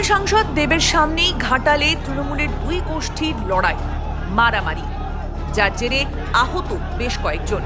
তৃণমূল সাংসদ দেবের সামনেই ঘাটালে তৃণমূলের দুই গোষ্ঠীর লড়াই, মারামারি, যার জেরে আহত বেশ কয়েকজন।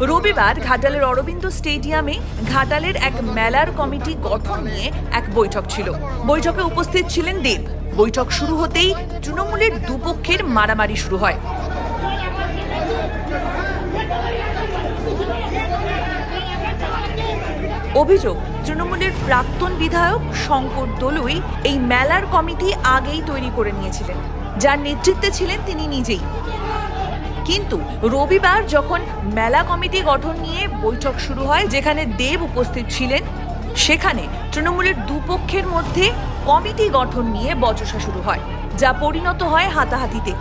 রবিবার ঘাটালের অরবিন্দ স্টেডিয়ামে ঘাটালের এক মেলার কমিটি গঠন নিয়ে এক বৈঠক ছিল। বৈঠকে উপস্থিত ছিলেন দেব। বৈঠক শুরু হতেই তৃণমূলের দুপক্ষের মারামারি শুরু হয়। অভিযোগ, তৃণমূলের প্রাক্তন বিধায়ক শঙ্কর দলুই এই মেলার কমিটি আগেই তৈরি করে নিয়েছিলেন। যার নেতৃত্বে ছিলেন তিনি নিজেই। কিন্তু রবিবার যখন মেলা কমিটি গঠন নিয়ে বৈঠক শুরু হয়, যেখানে দেব উপস্থিত ছিলেন, সেখানে তৃণমূলের দুপক্ষের মধ্যে কমিটি গঠন নিয়ে বচসা শুরু হয়, যা পরিণত হয় হাতাহাতিতে।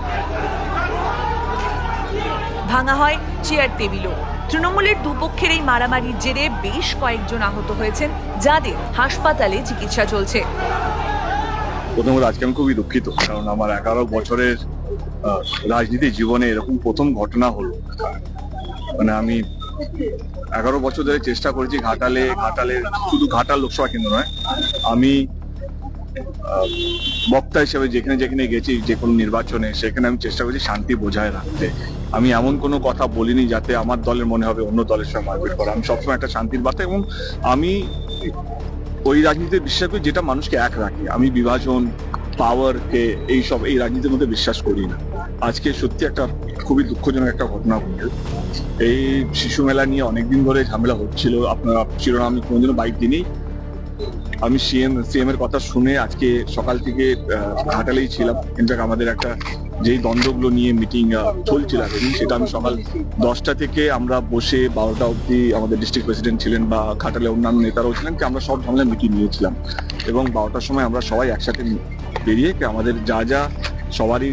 ভাঙা হয় চেয়ার টেবিলও। তৃণমূলের দুপক্ষের এই মারামারির জেরে বেশ কয়েকজন আহত হয়েছেন, যাদের হাসপাতালে চিকিৎসা চলছে। প্রথমত আজকে আমি খুবই দুঃখিত, কারণ আমার এগারো বছরের রাজনীতি জীবনে এরকম প্রথম ঘটনা হলো। মানে আমি এগারো বছর ধরে চেষ্টা করেছি ঘাটালে ঘাটালে শুধু ঘাটাল লোকসভা কেন্দ্র নয়, আমি বক্তা হিসেবে যেখানে যেখানে গেছি, যে কোনো নির্বাচনে, সেখানে আমি চেষ্টা করেছি শান্তি বজায় রাখতে। আমি এমন কোনো কথা বলিনি যাতে আমার দলের মনে হবে অন্য দলের সঙ্গে মারপিট করা। আমি সবসময় একটা শান্তির বার্তা এবং আমি ওই রাজনীতিতে বিশ্বাস করি যেটা মানুষকে এক রাখে। আমি বিভাজন পাওয়ার কে, এইসব, এই রাজনীতির মধ্যে বিশ্বাস করি না। আজকে সত্যি একটা খুবই দুঃখজনক একটা ঘটনা ঘটল এই শিশু মেলা নিয়ে অনেকদিন ধরে ঝামেলা হচ্ছিল। আপনারা, শিরোনাম আমি কোনোদিনও বাইক দিনই আমি সিএম সিএম এর কথা শুনে আজকে সকাল থেকে ঘাটালেই ছিলাম। ইনফ্যাক্ট আমাদের একটা যেই দ্বন্দ্বগুলো নিয়ে মিটিং চলছিল সেটা আমি সকাল দশটা থেকে আমরা বসে বারোটা অবধি আমাদের ডিস্ট্রিক্ট প্রেসিডেন্ট ছিলেন বা ঘাটালে অন্যান্য নেতারাও ছিলেন, কি আমরা সব ঝামেলা মিটিং নিয়েছিলাম। এবং বারোটার সময় আমরা সবাই একসাথে বেরিয়ে আমাদের যা যা সবারই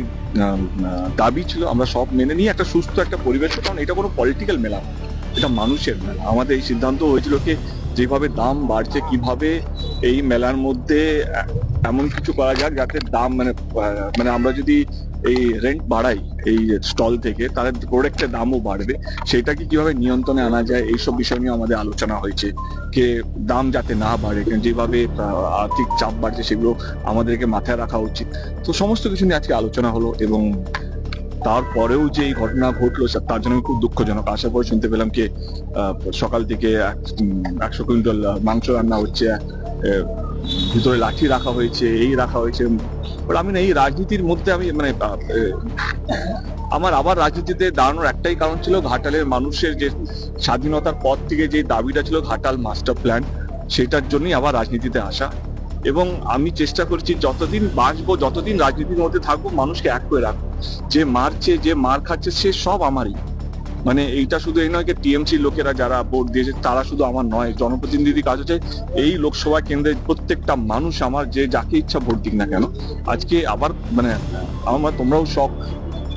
দাবি ছিল, আমরা সব মেনে নিয়ে একটা সুস্থ একটা পরিবেশ, কারণ এটা কোনো পলিটিক্যাল মেলা এটা মানুষের মেলা। আমাদের এই সিদ্ধান্ত হয়েছিল, কি যেভাবে দাম বাড়ছে, কীভাবে এই মেলার মধ্যে এমন কিছু করা যাক যাতে দাম মানে মানে আমরা যদি এই রেন্ট বাড়াই এই স্টল থেকে, তাহলে প্রোডাক্টের দামও বাড়বে। সেটাকে কীভাবে নিয়ন্ত্রণে আনা যায়, এইসব বিষয় নিয়ে আমাদের আলোচনা হয়েছে। কে দাম যাতে না বাড়ে যেভাবে আর্থিক চাপ বাড়ছে, সেগুলো আমাদেরকে মাথায় রাখা উচিত। তো সমস্ত কিছু নিয়ে আজকে আলোচনা হলো এবং তারপরেও যে এই ঘটনা ঘটলো তার জন্য খুব দুঃখজনক। আসার পরে শুনতে পেলাম কি সকাল থেকে একশো কুইন্টাল মাংস রান্না হচ্ছে ভিতরে লাঠি রাখা হয়েছে, এই রাখা হয়েছে। আমি না এই রাজনীতির মধ্যে আমি মানে আমার আবার রাজনীতিতে দাঁড়ানোর একটাই কারণ ছিল ঘাটালের মানুষের যে স্বাধীনতার পর থেকে যে দাবিটা ছিল ঘাটাল মাস্টার প্ল্যান, সেটার জন্যই আবার রাজনীতিতে আসা। এবং আমি চেষ্টা করছি যতদিন বাঁচবো, যতদিন রাজনীতির মধ্যে থাকব, মানুষকে এক করে রাখব। যে মারছে, যে মার খাচ্ছে, সে সব আমারই। মানে এইটা শুধু এই নয় যে টিএমসি লোকেরা যারা ভোট দিয়েছে, তারা শুধু আমার নয় জনপ্রতিনিধি কাজ হচ্ছে এই লোকসভা কেন্দ্রের প্রত্যেকটা মানুষ আমার যে যাকে ইচ্ছা ভোট দিক না কেন, আজকে আবার মানে আমার তোমরাও সব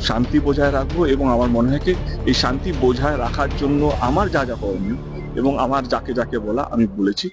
শান্তি বজায় রাখব এবং আমার মনে হয় এই শান্তি বজায় রাখার জন্য আমার যা যা করণীয় এবং আমার যাকে যাকে বলা আমি বলেছি।